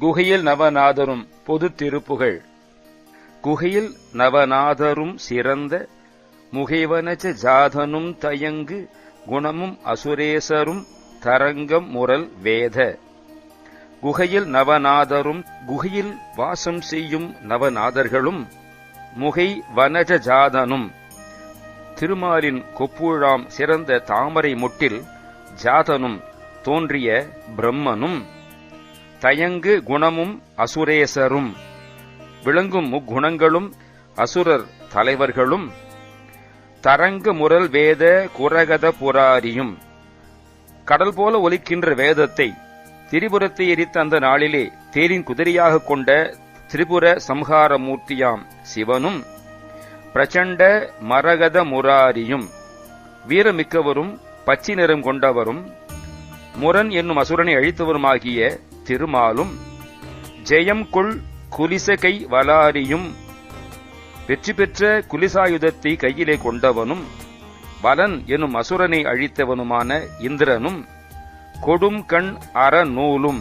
குகையில் நவநாதரும் பொது திருப்புகழ் குகையில் நவநாதரும் சிறந்த முகைவனச்ச ஜாதனும் தயங்கு குணமும் அசுரேசரும் தரங்கம் முரல் வேத. குகையில் நவநாதரும் குகையில் வாசம் செய்யும் நவநாதர்களும் முகை வனஜ ஜாதனும். திருமாலின் கொப்புழாம் சிறந்த தாமரை முட்டில் ஜாதனும் தோன்றிய பிரம்மனும். தயங்கு குணமும் அசுரேசரும். விளங்கும் முக்குணங்களும் அசுரர் தலைவர்களும். தரங்கு முரல் வேத குரகத புராரியும். கடல் போல ஒலிக்கின்ற வேதத்தை திரிபுரத்தை எரித்த அந்த நாளிலே தேரின் குதிரையாக கொண்ட திரிபுர சம்ஹாரமூர்த்தியாம் சிவனும் பிரச்சண்ட மரகத முராரியும் வீரமிக்கவரும் பச்சை நிறம் கொண்டவரும் முரண் என்னும் அசுரனை அழித்தவருமாகிய திருமாலும் ஜெயம் கொள் குலிசகை வலாரியும் வெற்றி பெற்ற குலிசாயுதத்தை கையிலே கொண்டவனும் பலன் எனும் அசுரனை அழித்தவனுமான இந்திரனும் கொடும் கண் அறநூலும்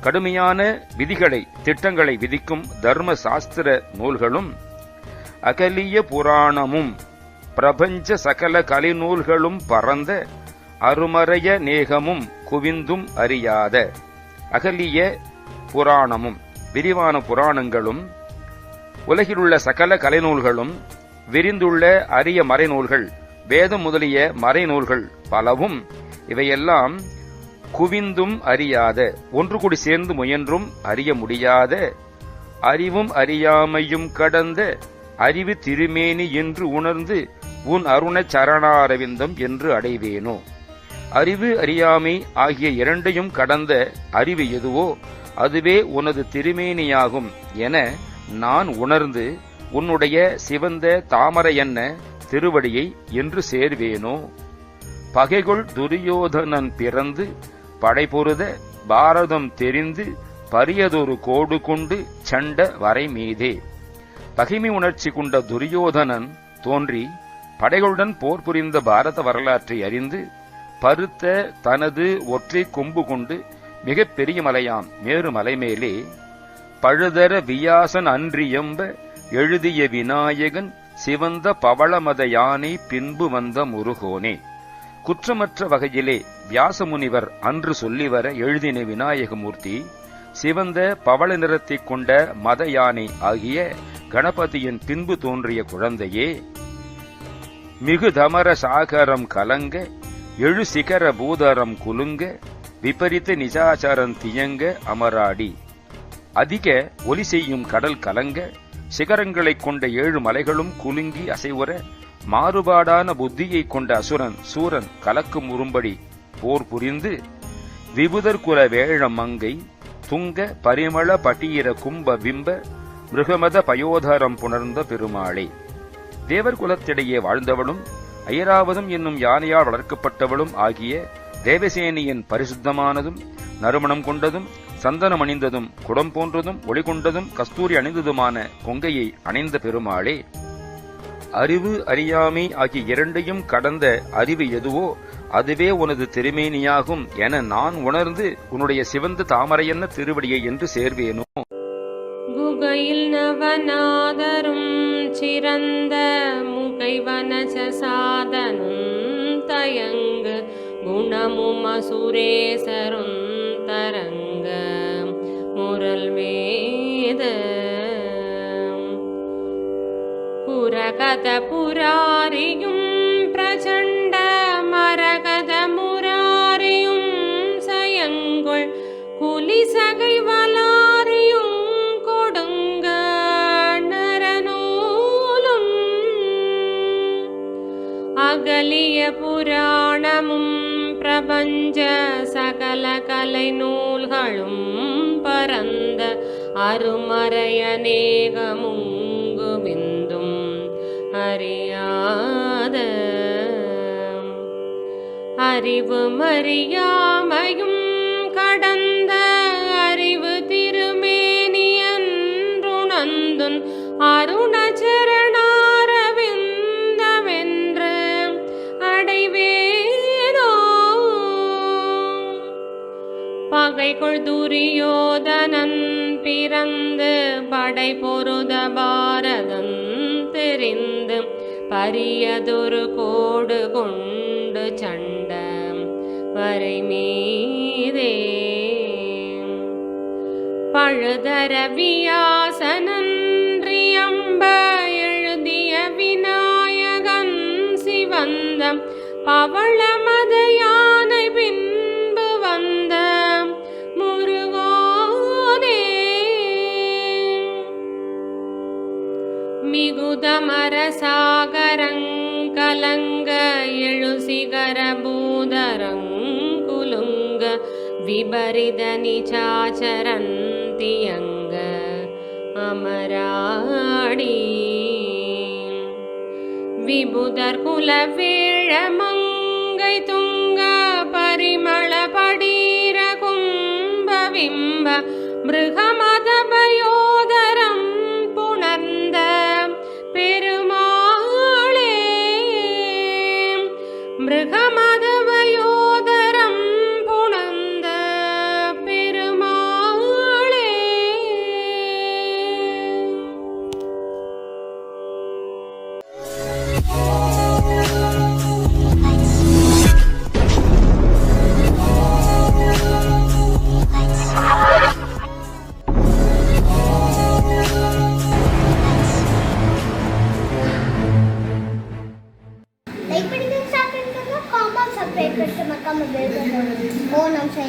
கடுமையான விதிகளை திட்டங்களை விதிக்கும் தர்ம சாஸ்திர நூல்களும் அகலிய புராணமும் பிரபஞ்ச சகல கலைநூல்களும் பரந்த அருமறைய நேகமும் குவிந்தும் அறியாத அகலிய புராணமும் விரிவான புராணங்களும் உலகிலுள்ள சகல கலைநூல்களும் விரிந்துள்ள அரிய மறைநூல்கள் வேதம் முதலிய மறைநூல்கள் பலவும் இவையெல்லாம் குவிந்தும் அறியாத ஒன்று கூடி சேர்ந்து முயன்றும் அறிய முடியாத அறிவும் அறியாமையும் கடந்த அறிவு திருமேனி என்று உணர்ந்து உன் அருண சரணாரவிந்தம் என்று அடைவேனோ? அறிவு அறியாமை ஆகிய இரண்டையும் கடந்த அறிவு எதுவோ அதுவே உனது திருமேனியாகும் என நான் உணர்ந்து உன்னுடைய சிவந்த தாமரையன்ன திருவடியை என்று சேர்வேனோ? பகைகொள் துரியோதனன் பிறந்து படைபொருத பாரதம் தெரிந்து பரியதொரு கோடு கொண்டு சண்ட வரை மீதே. பகைமை உணர்ச்சி கொண்ட துரியோதனன் தோன்றி படைகளுடன் போர் புரிந்த பாரத வரலாற்றை அறிந்து பருத்த தனது ஒற்றை கொம்பு கொண்டு மிகப்பெரிய மலையாம் மேரு மலை மேலே பழுதர வியாசன் அன்றியம்ப எழுதிய விநாயகன் சிவந்த பவளமத யானை பின்பு வந்த முருகோனே. குற்றமற்ற வகையிலே வியாசமுனிவர் அன்று சொல்லிவர எழுதின விநாயகமூர்த்தி சிவந்த பவள நிறத்தைக் கொண்ட மத யானை ஆகிய கணபதியின் பின்பு தோன்றிய குழந்தையே. மிகுதமர சாகரம் கலங்க எழு சிகர பூதரம் குலுங்க விபரித்த நிஜாச்சாரம் தியங்க அமராடி. அதிக ஒலி செய்யும் கடல் கலங்க சிகரங்களைக் கொண்ட ஏழு மலைகளும் குலுங்கி அசைவுற மாறுபாடான புத்தியை கொண்ட அசுரன் சூரன் கலக்கும் உரும்படி போர் புரிந்து விபுதர் குல வேழ மங்கை துங்க பரிமள பட்டியிர கும்ப விம்ப மிருகமத பயோதரம் புணர்ந்த பெருமாளே. தேவர் குலத்திடையே வாழ்ந்தவளும் ஐராவதம் என்னும் யானையால் வளர்க்கப்பட்டவளும் ஆகிய தேவசேனியின் பரிசுத்தமானதும் நறுமணம் கொண்டதும் சந்தனம் அணிந்ததும் குடம் போன்றதும் ஒளி கொண்டதும் கஸ்தூரி அணிந்ததுமான கொங்கையை அணிந்த பெருமாளே. அறிவு அறியாமை ஆகிய இரண்டையும் கடந்த அறிவு எதுவோ அதுவே உனது திருமேனியாகும் என நான் உணர்ந்து உன்னுடைய சிவந்த தாமரையன்ன திருவடியை என்று சேர்வேனோ. குகையில் நவநாதரும் சிறந்த முகைவனச சாதனும் தயங்கு குணமும் அசுரேசரும் தரங்கு. புரகத புராரியும் பிரச்சண்ட மரகத முராரியும் சயங்கொள் குலிசகை வலாரியும் கொடுங்க நரநூலும். அகலிய புராணமும் பிரபஞ்ச சகல கலை நூல்களும் பரந்த அருமறையநேகமுங்கு விந்தும் அறியாத அறிவு மறியாமையும் கடந்த அறிவு திருமேனியன்றுணந்துன் அருணச்சரணாரவிந்தமென்ற அடைவேனோ. பகைக்குள் துரியோதனன் பிறந்து படை பொருத பாரதம் தெரிந்து பரியதொரு கோடு கொண்டு சண்ட வரை மீதே. பழுதர வியாசனன்றியம்ப எழுதிய விநாயகன் சிவந்தம். பவளமத யானை பின்பு வந்த முருகோனே. மிகுதமரசாகரங்கலங்க எழுசிகர பூதரங்குலுங்க விபரித நிச்சாச்சரந்தியங்க அமராடி விபுதர் குலவேழ மங்கை துங்க பரிமள படீர ಎಪ್ಪಡಿಗೆ ಸಾಕಂತಂದ್ರೆ ಕಾಮನ್ ಸಪ್ರೇಟ್ ಕಸ್ಟಮರ್ ಕಮ್ಮ ಬೇಕು ಓ ನಮ್ಮ ಸೈ